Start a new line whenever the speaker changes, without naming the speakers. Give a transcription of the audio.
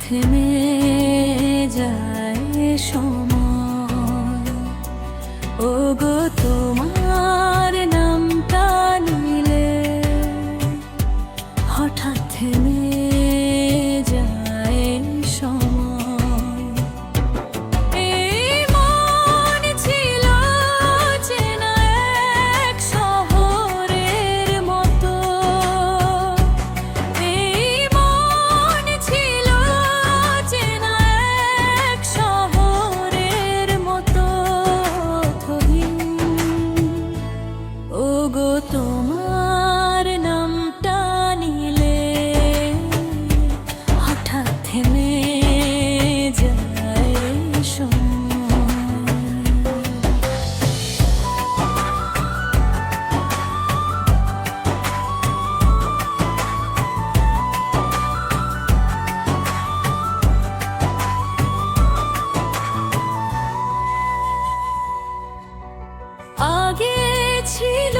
থেমে যায় সময়। ও গো 起来